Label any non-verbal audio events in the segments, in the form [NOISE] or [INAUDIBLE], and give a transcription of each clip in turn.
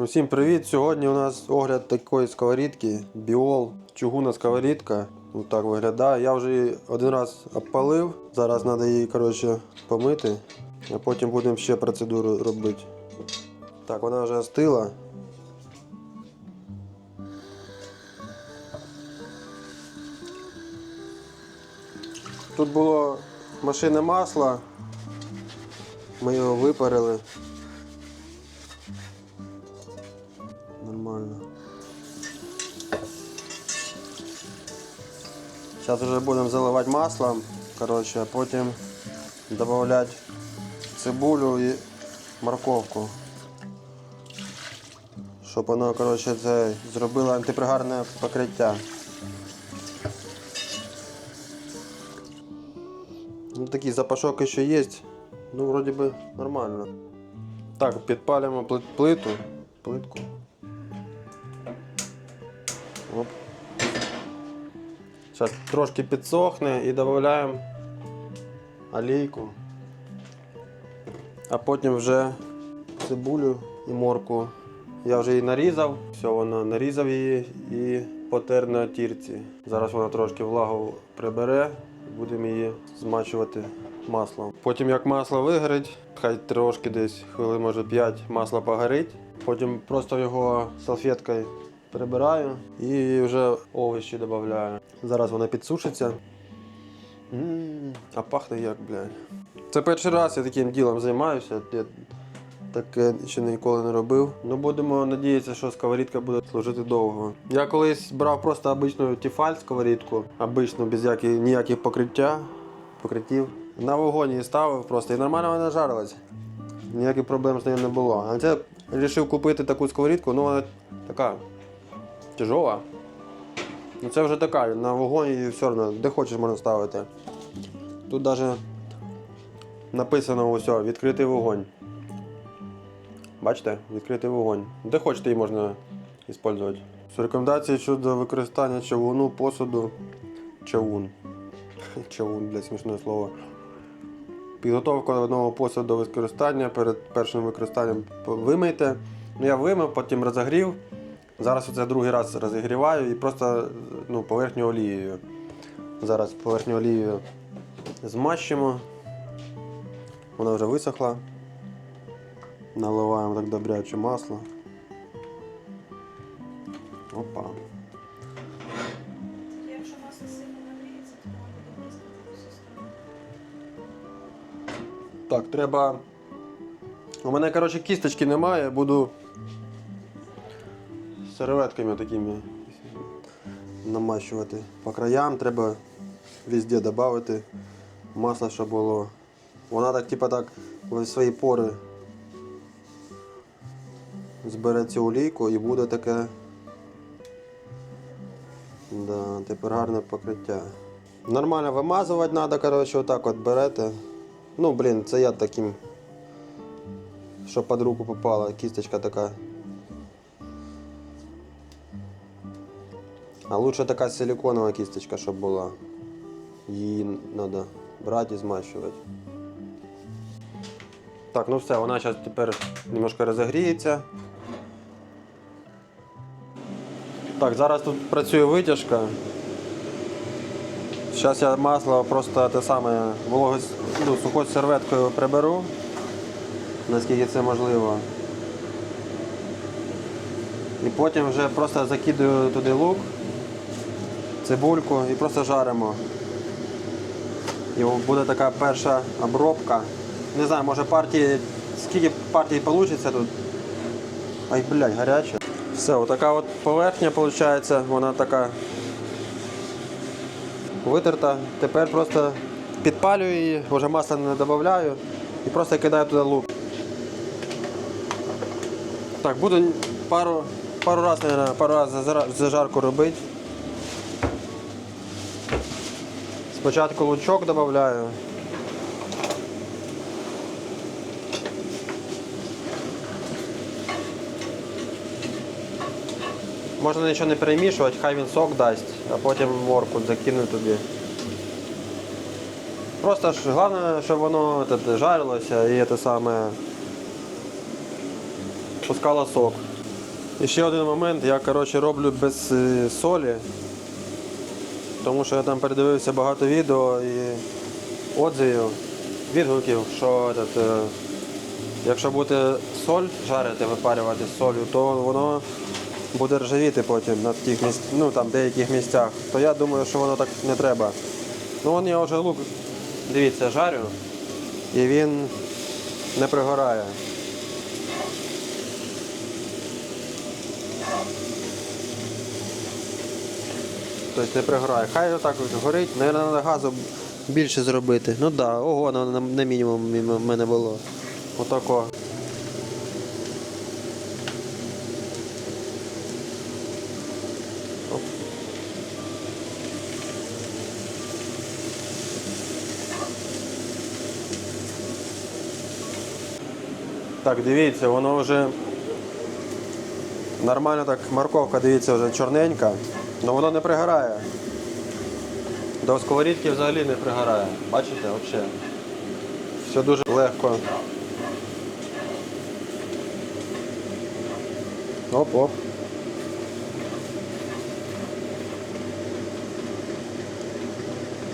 Усім привіт! Сьогодні у нас огляд такої сковорідки Біол. Чугунна сковорідка. Ось так виглядає. Я вже її один раз обпалив. Зараз треба її коротше, помити, а потім будемо ще процедуру робити. Так, вона вже остила. Тут було машинне масло. Ми його випарили. Зараз вже будемо заливати маслом, коротше, а потім додавати цибулю і морковку. Щоб воно коротше, це зробило антипригарне покриття. Ну, такий запашок ще є. Ну, вроді би нормально. Так, підпалюємо пли- плиту. Плитку. Оп. Зараз трошки підсохне і додаємо олійку. А потім вже цибулю і морку. Я вже її нарізав, все, воно нарізав її і потер на тірці. Зараз вона трошки влагу прибере, будемо її змачувати маслом. Потім як масло вигорить, хай трошки десь хвилин, може 5 масло погорить. Потім просто його салфеткою прибираю і вже овочі додаю. Зараз вона підсушиться. М, А пахне як, блядь. Це перший раз я таким ділом займаюся. Я таке ще ніколи не робив. Ну будемо надіятися, що сковорідка буде служити довго. Я колись брав просто обичну тіфаль сковорідку, обичну, без яких, ніяких покриття, покриттів. На вогонь її ставив просто і нормально вона жарилась. Ніяких проблем з нею не було. А це вирішив купити таку сковорідку, ну вона така тяжова. Ну це вже така, на вогонь і все одно, де хочеш можна ставити. Тут навіть написано ось, відкритий вогонь. Бачите, відкритий вогонь. Де хочете її можна використовувати. З рекомендації щодо використання чавуну, посуду. Чавун. [LAUGHS] Чавун, для смішне слово. Підготовка одного посуду до використання. Перед першим використанням вимийте. Ну, я вимив, потім розогрів. Зараз оце другий раз розігріваю і просто ну, поверхню олією. Зараз поверхню олією змащимо. Вона вже висохла. Наливаємо так добряче масло. Опа. Якщо масло сильно нагріється, то воно буде бризкати. Так, треба. У мене, коротше, кісточки немає, буду серветками такими намащувати. По краям треба везде додати масло, щоб було. Вона так, типа так, в свої пори збере цю олійку і буде таке. Да, тепер гарне покриття. Нормально вимазувати треба, коротше, отак от берете. Ну, блін, це я таким, що під руку попала, кісточка така. А лучше така силиконова кісточка, щоб була. Її треба брати і змащувати. Так, ну все, вона зараз тепер немножко розігріється. Так, зараз тут працює витяжка. Зараз я масло просто те саме вологою ну, сухою серветкою приберу, наскільки це можливо. І потім вже просто закидаю туди лук, цибульку і просто жаримо. І буде така перша обробка. Не знаю, може партії, скільки партій вийде тут. Ай, блядь, гаряче. Все, отака от поверхня виходить, вона така витерта. Тепер просто підпалюю її, вже масла не додаю і просто кидаю туди лук. Так, буду пару, пару разів, наверное, пару зара- зажарку робити. Спочатку лучок додаю. Можна нічого не перемішувати, хай він сок дасть, а потім морку закину туди. Просто ж головне, щоб воно те, жарилося і те саме пускало сок. І ще один момент, я коротше, роблю без е, солі, тому що я там передивився багато відео і отзивів, відгуків, що этот, е, якщо буде соль жарити, випарювати солью, то воно буде ржавіти потім на тих місць, ну, там, деяких місцях. То я думаю, що воно так не треба. Ну вон я вже лук, дивіться, жарю і він не пригорає. Тобто не пригорає. Хай отак от горить, Наверно, треба газу більше зробити. Ну так, да, ого, на, на, мінімум в мене було. Отако. Так, дивіться, воно вже нормально так, морковка, дивіться, вже чорненька, але воно не пригорає. До сковорідки взагалі не пригорає. Бачите, взагалі. Все дуже легко. Оп-оп.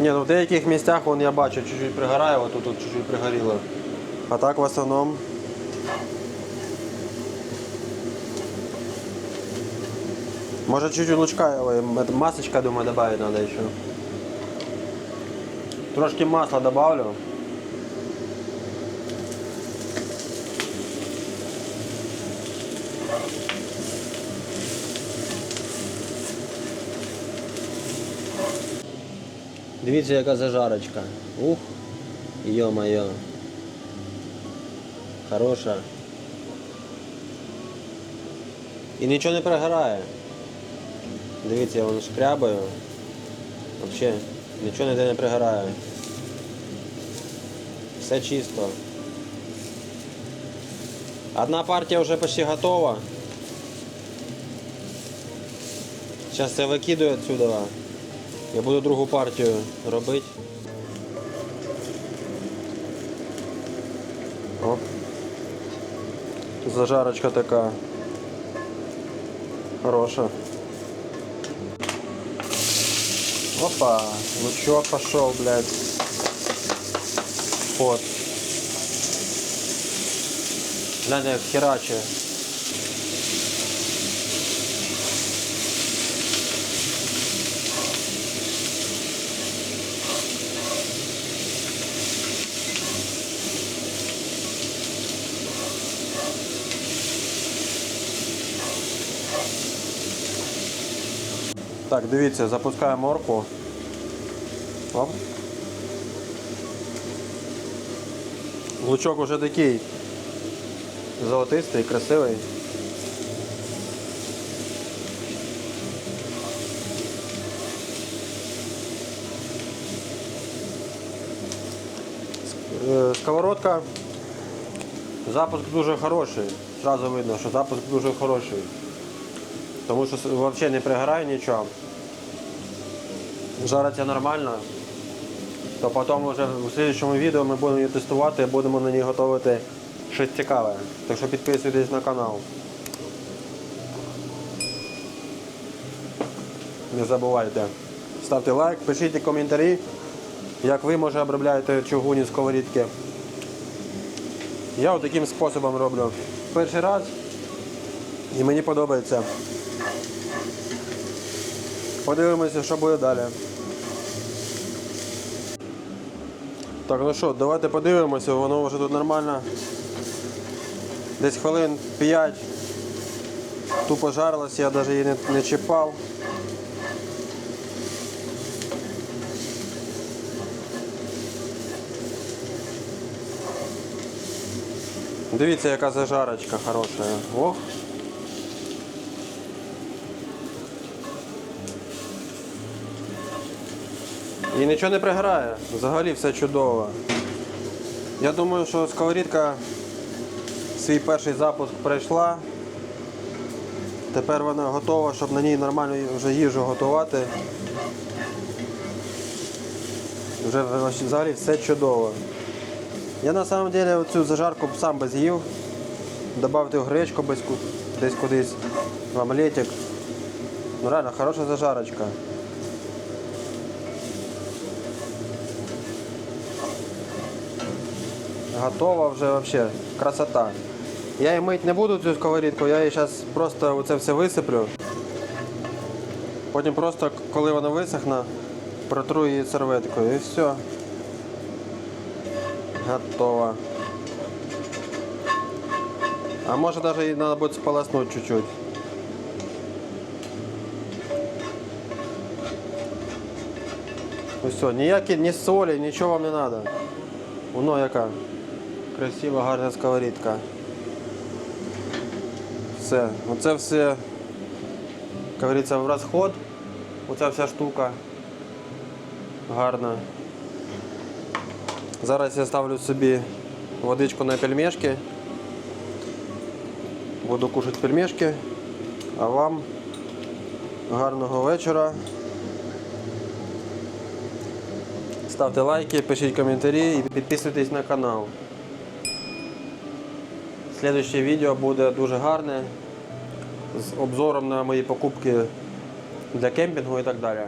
Ні, ну в деяких місцях вон, я бачу, чуть-чуть пригорає, отут тут чуть-чуть пригоріло. А так в основному. Може чуть-чуть лучка, ой, масочка, думаю, добавить надо еще. Трошки масла добавлю. Дивіться, яка зажарочка. Ух, йо-моє. Хороша. І нічого не пригорає. Дивіться, я воно шкрябаю. Взагалі, нічого ніде не пригорає. Все чисто. Одна партія вже почти готова. Зараз я викидаю відсюди. Я буду другу партію робити. Оп. Зажарочка така. Хороша. Опа, лучок пошел, блядь. Вот. Глянь, як. Так, дивіться, запускаємо морку. Оп. Лучок уже такий золотистий, красивий. Е, Сковородка. Запуск дуже хороший. Зразу видно, що запуск дуже хороший. Тому що взагалі не пригорає нічого. Жариться нормально. То потім вже в слідчому відео ми будемо її тестувати і будемо на ній готувати щось цікаве. Так що підписуйтесь на канал. Не забувайте. Ставте лайк, пишіть коментарі, як ви може обробляєте чугуні сковорідки. Я таким способом роблю. Перший раз і мені подобається. Подивимося, що буде далі. Так, ну що, давайте подивимося, воно вже тут нормально. Десь хвилин 5 тупо жарилось, я навіть її не, не чіпав. Дивіться, яка зажарочка хороша. Ох. І нічого не приграє. Взагалі все чудово. Я думаю, що сковорідка свій перший запуск пройшла. Тепер вона готова, щоб на ній нормально вже їжу готувати. Вже взагалі все чудово. Я на самом деле цю зажарку сам би з'їв. Добавити в гречку десь кудись. омлетик. Ну реально, хорошая зажарочка. Готова вже вообще. Красота. Я її мить не буду цю сковорідку, я її зараз просто оце все висиплю. Потім просто, коли вона висохне, протру її серветкою і все. Готово. А може даже її треба буде сполоснути чуть-чуть. Ось все, ніякі ні солі, нічого вам не треба. Воно яка. Красива, гарна сковорідка. Все. Оце все, як говориться, в розход. Оця вся штука. Гарна. Зараз я ставлю собі водичку на пельмешки. Буду кушати пельмешки. А вам гарного вечора. Ставте лайки, пишіть коментарі і підписуйтесь на канал. Слідуюче відео буде дуже гарне з обзором на мої покупки для кемпінгу і так далі.